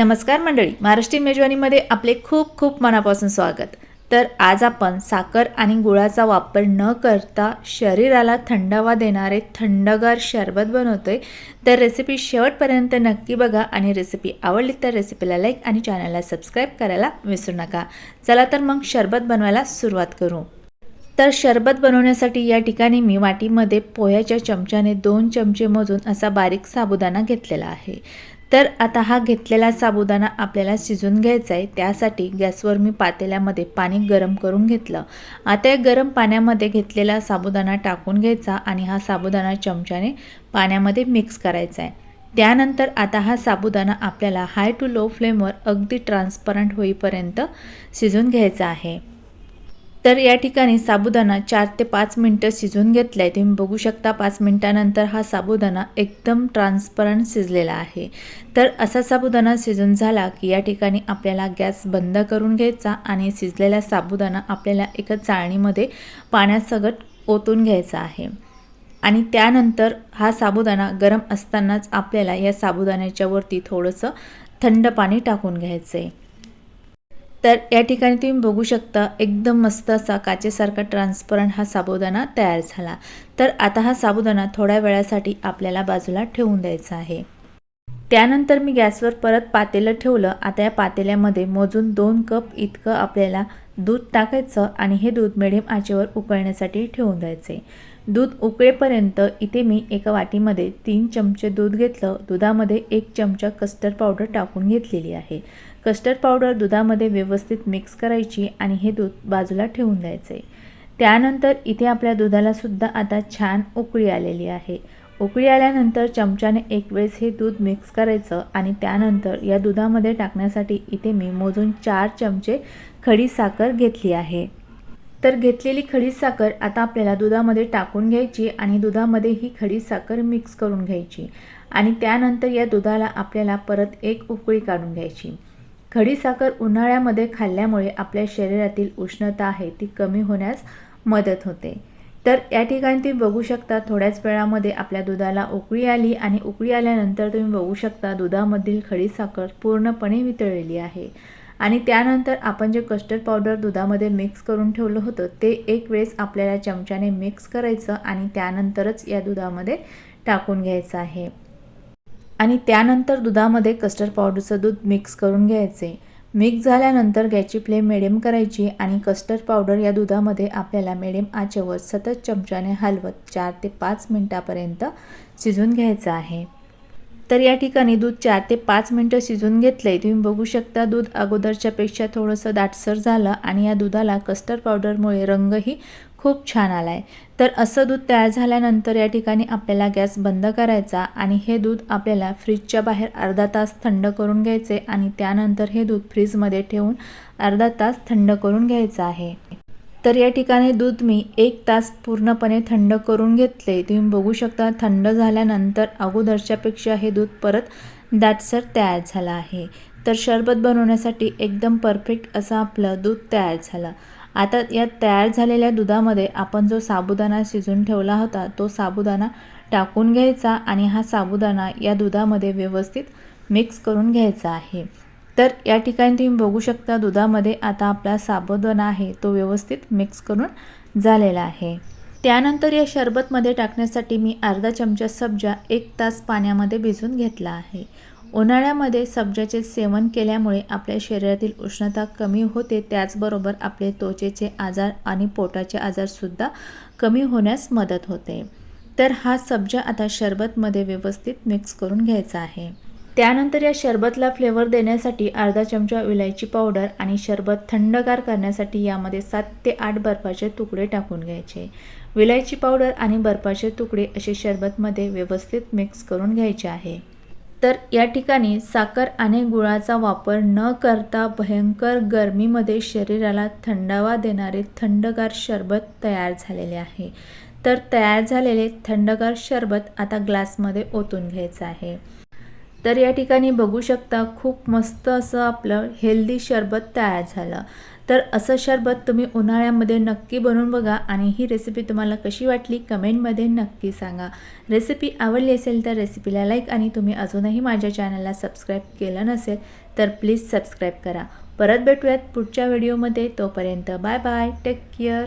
नमस्कार मंडळी महाराष्ट्रीयन मेजवानीमध्ये आपले खूप खूप मनापासून स्वागत. तर आज आपण साखर आणि गुळाचा वापर न करता शरीराला थंडावा देणारे थंडगार शरबत बनवतोय. तर रेसिपी शेवटपर्यंत नक्की बघा आणि रेसिपी आवडली तर रेसिपीला लाईक आणि चॅनलला सबस्क्राईब करायला विसरू नका. चला तर मग शरबत बनवायला सुरुवात करू. तर शरबत बनवण्यासाठी या ठिकाणी मी वाटीमध्ये पोह्याच्या चमच्याने दोन चमचे मोजून असा बारीक साबुदाणा घेतलेला आहे. तर आता हा घेतलेला साबुदाणा आपल्याला शिजून घ्यायचा आहे. त्यासाठी गॅसवर मी पातेल्यामध्ये पाणी गरम करून घेतलं. आता या गरम पाण्यामध्ये घेतलेला साबुदाणा टाकून घ्यायचा आणि हा साबुदाणा चमच्याने पाण्यामध्ये मिक्स करायचा आहे. त्यानंतर आता हा साबुदाणा आपल्याला हाय टू लो फ्लेमवर अगदी ट्रान्सपरंट होईपर्यंत शिजून घ्यायचा आहे. तर या ठिकाणी साबुदाणा चार ते पाच मिनटं शिजून घेतलं आहे तुम्ही बघू शकता पाच मिनटानंतर हा साबुदाणा एकदम ट्रान्सपरंट शिजलेला आहे. तर असा साबुदाणा शिजून झाला की या ठिकाणी आपल्याला गॅस बंद करून घ्यायचा आणि शिजलेला साबुदाणा आपल्याला एका चाळणीमध्ये पाण्यासकट ओतून घ्यायचा आहे. आणि त्यानंतर हा साबुदाणा गरम असतानाच आपल्याला या साबुदाण्याच्यावरती थोडंसं थंड पाणी टाकून घ्यायचं आहे तर या ठिकाणी तुम्ही बघू शकता एकदम मस्त असा काचेसारखा ट्रान्सपरंट हा साबुदाणा तयार झाला. तर आता हा साबुदाणा थोड्या वेळासाठी आपल्याला बाजूला ठेवून द्यायचा आहे. त्यानंतर मी गॅसवर परत पातेलं ठेवलं. आता या पातेल्यामध्ये मोजून दोन कप इतकं आपल्याला दूध टाकायचं आणि हे दूध मिडियम आचेवर उकळण्यासाठी ठेवून द्यायचे. दूध उकळेपर्यंत इथे मी एका वाटीमध्ये तीन चमचे दूध घेतलं. दुधामध्ये एक चमचा कस्टर्ड पावडर टाकून घेतलेली आहे. कस्टर्ड पावडर दुधामध्ये व्यवस्थित मिक्स करायची आणि हे दूध बाजूला ठेवून द्यायचे. त्यानंतर इथे आपल्या दुधालासुद्धा आता छान उकळी आलेली आहे. उकळी आल्यानंतर चमच्याने एक वेळेस हे दूध मिक्स करायचं आणि त्यानंतर या दुधामध्ये टाकण्यासाठी इथे मी मोजून चार चमचे खडी साखर घेतली आहे. तर घेतलेली खडी साखर आता आपल्याला दुधामध्ये टाकून घ्यायची आणि दुधामध्ये ही खडी साखर मिक्स करून घ्यायची. आणि त्यानंतर या दुधाला आपल्याला परत एक उकळी काढून घ्यायची. खडी साखर उन्हाळ्यामध्ये खाल्ल्यामुळे आपल्या शरीरातील उष्णता आहे ती कमी होण्यास मदत होते. तर या ठिकाणी तुम्ही बघू शकता थोड्याच वेळामध्ये आपल्या दुधाला उकळी आली आणि उकळी आल्यानंतर तुम्ही बघू शकता दुधामधील खडी साखर पूर्णपणे वितळलेली आहे. आणि त्यानंतर आपण जे कस्टर्ड पावडर दुधामध्ये मिक्स करून ठेवलं होतं ते एक वेळेस आपल्याला चमच्याने मिक्स करायचं आणि त्यानंतरच या दुधामध्ये टाकून घ्यायचं आहे. आणि त्यानंतर दुधामध्ये कस्टर्ड पावडरचं दूध मिक्स करून घ्यायचे. मिक्स झाल्यानंतर गॅसची फ्लेम मिडियम करायची आणि कस्टर्ड पावडर या दुधामध्ये आपल्याला मिडियम आचेवर सतत चमच्याने हलवत चार ते पाच मिनटापर्यंत शिजून घ्यायचं आहे. तर या ठिकाणी दूध चार ते पाच मिनटं शिजून घेतलं आहे तुम्ही बघू शकता दूध अगोदरच्यापेक्षा थोडंसं दाटसर झालं आणि या दुधाला कस्टर्ड पावडरमुळे रंगही खूप छान आला आहे तर असं दूध तयार झाल्यानंतर या ठिकाणी आपल्याला गॅस बंद करायचा आणि हे दूध आपल्याला फ्रीजच्या बाहेर अर्धा तास थंड करून घ्यायचे आणि त्यानंतर हे दूध फ्रीजमध्ये ठेवून अर्धा तास थंड करून घ्यायचं आहे. तर या ठिकाणी दूध मी एक तास पूर्णपणे थंड करून घेतले. तुम्ही बघू शकता थंड झाल्यानंतर अगोदरच्यापेक्षा हे दूध परत दाटसर तयार झालं आहे. तर शरबत बनवण्यासाठी एकदम परफेक्ट असं आपलं दूध तयार झालं. आता या तयार झालेल्या दुधामध्ये आपण जो साबुदाणा शिजून ठेवला होता तो साबुदाणा टाकून घ्यायचा आणि हा साबुदाणा या दुधामध्ये व्यवस्थित मिक्स करून घ्यायचा आहे. तर या ठिकाणी तुम्ही बघू शकता दुधामध्ये आता आपला साबुदाणा आहे तो व्यवस्थित मिक्स करून झालेला आहे. त्यानंतर या शरबतमध्ये टाकण्यासाठी मी अर्धा चमचा सब्जा एक तास पाण्यामध्ये भिजून घेतला आहे. उन्हाळ्यामध्ये सब्जाचे सेवन केल्यामुळे आपल्या शरीरातील उष्णता कमी होते त्याचबरोबर आपले त्वचेचे आजार आणि पोटाचे आजारसुद्धा कमी होण्यास मदत होते. तर हा सब्जा आता शरबतमध्ये व्यवस्थित मिक्स करून घ्यायचा आहे. त्यानंतर या शरबतला फ्लेवर देण्यासाठी अर्धा चमचा विलायची पावडर आणि शरबत थंडगार करण्यासाठी यामध्ये सात ते आठ बर्फाचे तुकडे टाकून घ्यायचे. विलायची पावडर आणि बर्फाचे तुकडे असे शरबतमध्ये व्यवस्थित मिक्स करून घ्यायचे आहे. तर या ठिकाणी साखर आणि गुळाचा वापर न करता भयंकर गरमीमध्ये शरीराला थंडावा देणारे थंडगार शरबत तयार झालेले आहे. तर तयार झालेले थंडगार शरबत आता ग्लासमध्ये ओतून घ्यायचं आहे. तर या ठिकाणी बघू शकता खूप मस्त असं आपलं हेल्दी शरबत तयार झालं. तर असं शरबत तुम्ही उन्हाळ्यामध्ये नक्की बनवून बघा आणि ही रेसिपी तुम्हाला कशी वाटली कमेंटमध्ये नक्की सांगा. रेसिपी आवडली असेल तर रेसिपीला लाईक आणि तुम्ही अजूनही माझ्या चॅनलला सबस्क्राईब केलं नसेल तर प्लीज सबस्क्राईब करा. परत भेटूयात पुढच्या व्हिडिओमध्ये तोपर्यंत बाय बाय टेक केअर